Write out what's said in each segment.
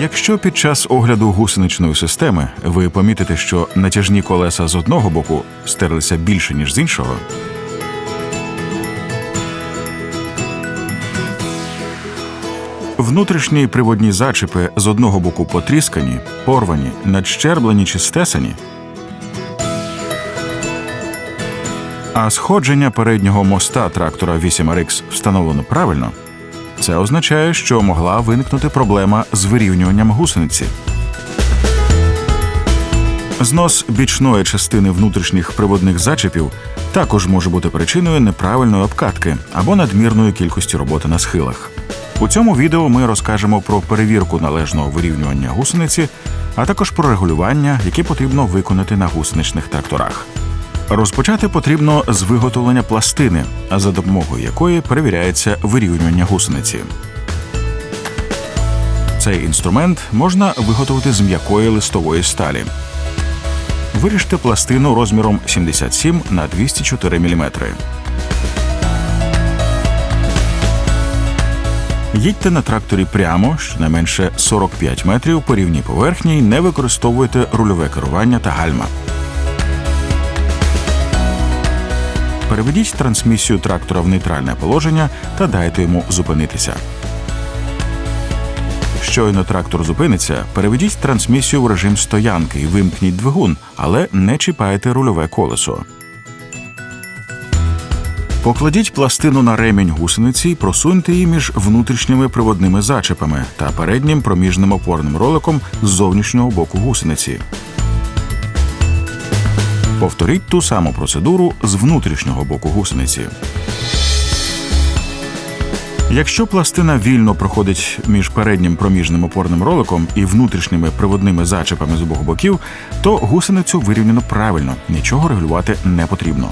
Якщо під час огляду гусеничної системи ви помітите, що натяжні колеса з одного боку стерлися більше, ніж з іншого, внутрішні приводні зачіпи з одного боку потріскані, порвані, надщерблені чи стесані, а сходження переднього моста трактора 8RX встановлено правильно, це означає, що могла виникнути проблема з вирівнюванням гусениці. Знос бічної частини внутрішніх приводних зачепів також може бути причиною неправильної обкатки або надмірної кількості роботи на схилах. У цьому відео ми розкажемо про перевірку належного вирівнювання гусениці, а також про регулювання, які потрібно виконати на гусеничних тракторах. Розпочати потрібно з виготовлення пластини, за допомогою якої перевіряється вирівнювання гусениці. Цей інструмент можна виготовити з м'якої листової сталі. Виріжте пластину розміром 77 на 204 мм. Їдьте на тракторі прямо, щонайменше 45 метрів по рівній поверхні, і не використовуйте рульове керування та гальма. Переведіть трансмісію трактора в нейтральне положення та дайте йому зупинитися. Щойно трактор зупиниться, переведіть трансмісію в режим стоянки і вимкніть двигун, але не чіпайте рульове колесо. Покладіть пластину на ремінь гусениці і просуньте її між внутрішніми приводними зачепами та переднім проміжним опорним роликом з зовнішнього боку гусениці. Повторіть ту саму процедуру з внутрішнього боку гусениці. Якщо пластина вільно проходить між переднім проміжним опорним роликом і внутрішніми приводними зачепами з обох боків, то гусеницю вирівняно правильно, нічого регулювати не потрібно.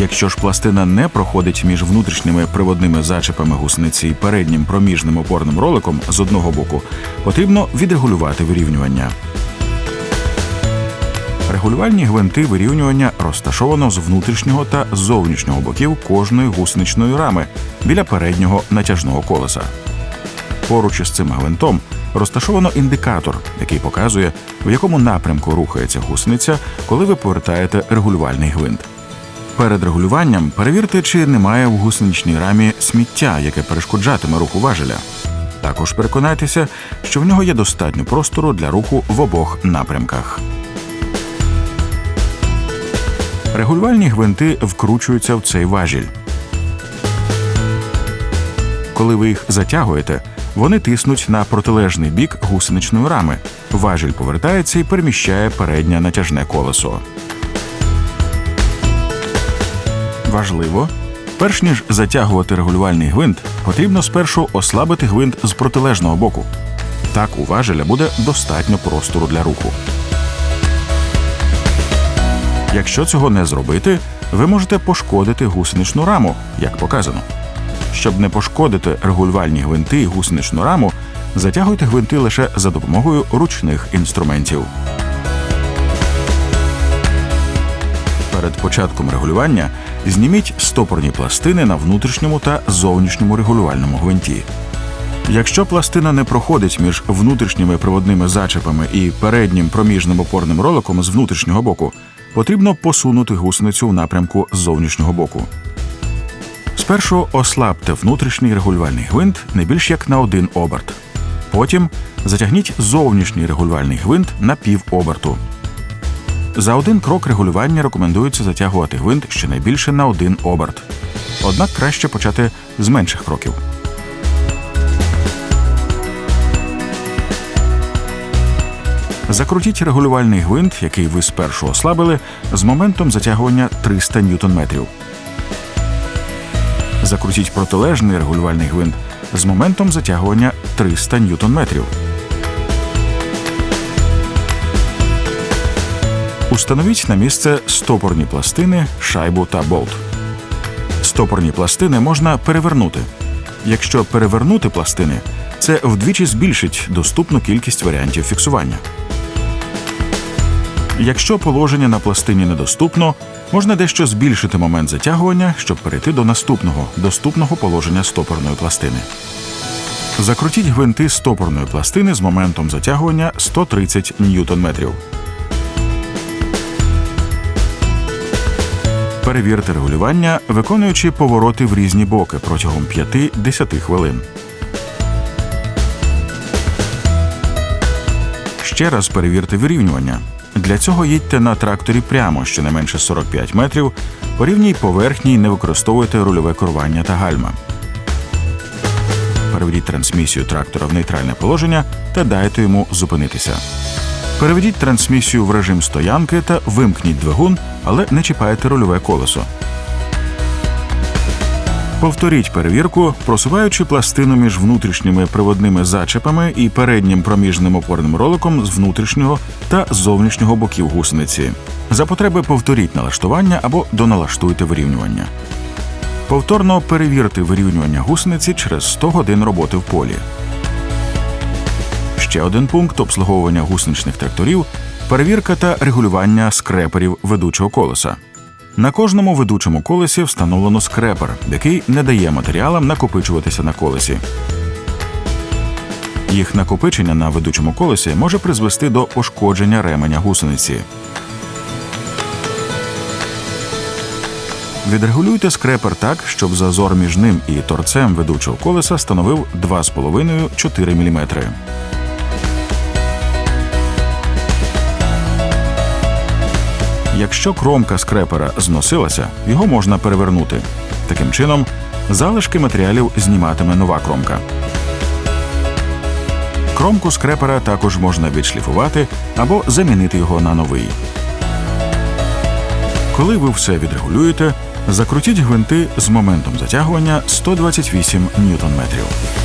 Якщо ж пластина не проходить між внутрішніми приводними зачепами гусениці і переднім проміжним опорним роликом з одного боку, потрібно відрегулювати вирівнювання. Регулювальні гвинти вирівнювання розташовано з внутрішнього та зовнішнього боків кожної гусеничної рами біля переднього натяжного колеса. Поруч із цим гвинтом розташовано індикатор, який показує, в якому напрямку рухається гусениця, коли ви повертаєте регулювальний гвинт. Перед регулюванням перевірте, чи немає в гусеничній рамі сміття, яке перешкоджатиме руху важеля. Також переконайтеся, що в нього є достатньо простору для руху в обох напрямках. Регулювальні гвинти вкручуються в цей важіль. Коли ви їх затягуєте, вони тиснуть на протилежний бік гусеничної рами. Важіль повертається і переміщає переднє натяжне колесо. Важливо, перш ніж затягувати регулювальний гвинт, потрібно спершу ослабити гвинт з протилежного боку. Так у важеля буде достатньо простору для руху. Якщо цього не зробити, ви можете пошкодити гусеничну раму, як показано. Щоб не пошкодити регулювальні гвинти і гусеничну раму, затягуйте гвинти лише за допомогою ручних інструментів. Перед початком регулювання зніміть стопорні пластини на внутрішньому та зовнішньому регулювальному гвинті. Якщо пластина не проходить між внутрішніми приводними зачепами і переднім проміжним опорним роликом з внутрішнього боку, потрібно посунути гусеницю в напрямку з зовнішнього боку. Спершу ослабте внутрішній регулювальний гвинт не більш як на один оберт. Потім затягніть зовнішній регулювальний гвинт на пів оберту. За один крок регулювання рекомендується затягувати гвинт щонайбільше на один оберт. Однак краще почати з менших кроків. Закрутіть регулювальний гвинт, який ви спершу ослабили, з моментом затягування 300 Нм. Закрутіть протилежний регулювальний гвинт з моментом затягування 300 Нм. Установіть на місце стопорні пластини, шайбу та болт. Стопорні пластини можна перевернути. Якщо перевернути пластини, це вдвічі збільшить доступну кількість варіантів фіксування. Якщо положення на пластині недоступно, можна дещо збільшити момент затягування, щоб перейти до наступного доступного положення стопорної пластини. Закрутіть гвинти стопорної пластини з моментом затягування 130 ньютон-метрів. Перевірте регулювання, виконуючи повороти в різні боки протягом 5-10 хвилин. Ще раз перевірте вирівнювання. Для цього їдьте на тракторі прямо щонайменше 45 метрів, по рівній поверхні не використовуйте рульове керування та гальма. Переведіть трансмісію трактора в нейтральне положення та дайте йому зупинитися. Переведіть трансмісію в режим стоянки та вимкніть двигун, але не чіпайте рульове колесо. Повторіть перевірку, просуваючи пластину між внутрішніми приводними зачепами і переднім проміжним опорним роликом з внутрішнього та зовнішнього боків гусениці. За потреби повторіть налаштування або доналаштуйте вирівнювання. Повторно перевірте вирівнювання гусениці через 100 годин роботи в полі. Ще один пункт обслуговування гусеничних тракторів перевірка та регулювання скреперів ведучого колеса. На кожному ведучому колесі встановлено скрепер, який не дає матеріалам накопичуватися на колесі. Їх накопичення на ведучому колесі може призвести до пошкодження ременя гусениці. Відрегулюйте скрепер так, щоб зазор між ним і торцем ведучого колеса становив 2,5-4 мм. Якщо кромка скрепера зносилася, його можна перевернути. Таким чином, залишки матеріалів зніматиме нова кромка. Кромку скрепера також можна відшліфувати або замінити його на новий. Коли ви все відрегулюєте, закрутіть гвинти з моментом затягування 128 ньютон-метрів.